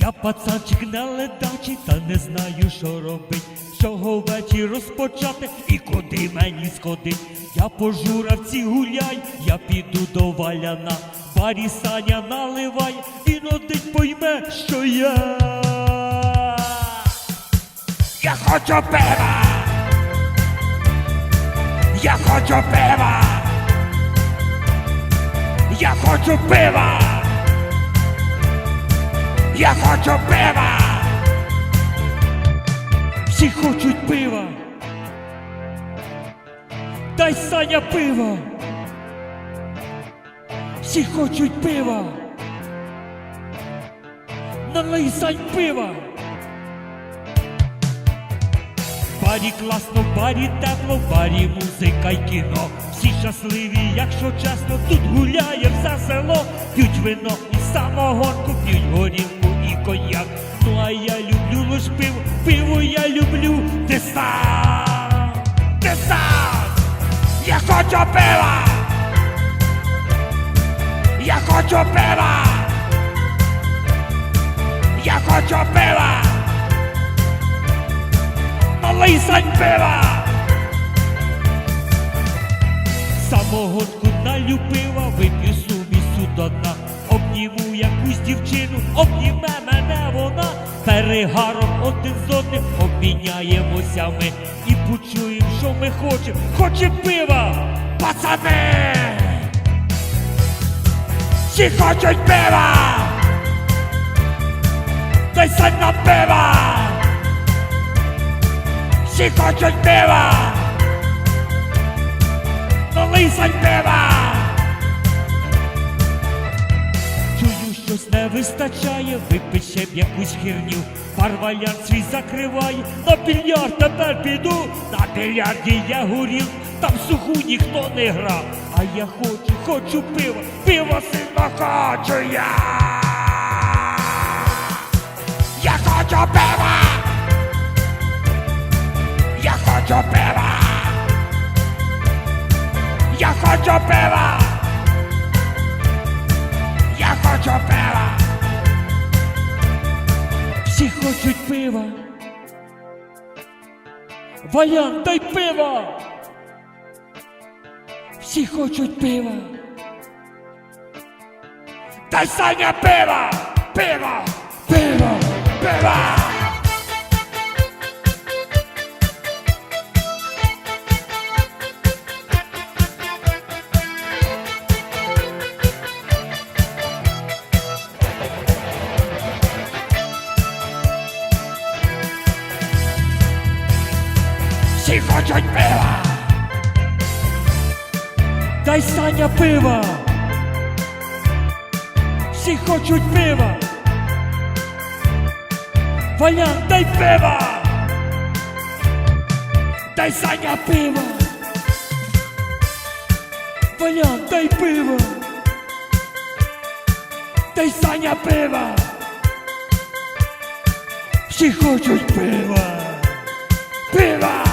Я пацанчик неледачий, та не знаю, що робить. Чого вечір розпочати і куди мені сходить. Я по журавці гуляй, я піду до валяна. Барі Саня наливай, і родить пойме, що я. Я хочу пива! Я хочу пива! Я хочу пива! Я хочу пива! Всі хочуть пива! Дай Саня пива! Всі хочуть пива! Налий Сань пива! Барі класно, барі тепло, в барі музика й кіно. Всі щасливі, якщо чесно, тут гуляє все село. П'ють вино і самогонку, п'ють горілку і коньяк. Ну а я люблю лиш пиво, пиво я люблю. Ти сам, я хочу пива, я хочу пива, я хочу пива. Налий сань пива! Самогонку налюбила, вип'ю сумісю до дна. Обніму якусь дівчину, обніме мене вона. Перегаром один з одним обміняємося ми і почуємо, що ми хочемо. Хоче пива, пацани! Всі хочуть пива! Дай сань на пива! Всі хочуть пива! Налий сань пива! Вистачає, випий ще б якусь херню. Парваляр свій закриває, на більярд тепер піду, на більярді я горів, там суху ніхто не грав. А я хочу, хочу пива, пива сильно хочу я! Я хочу пива! Я хочу пива! Я хочу пива! Я хочу пива! Всі хочуть пива! Ваян, дай пива! Всі хочуть пива! Дай Саня пива! Пива! Пива! Пива! Всі хочуть пива! Дай Саня пива! Всі хочуть пива! Валян, дай пива! Дай Саня пива! Валян, дай пива! Дай Саня пива! Всі хочуть пива! Пива!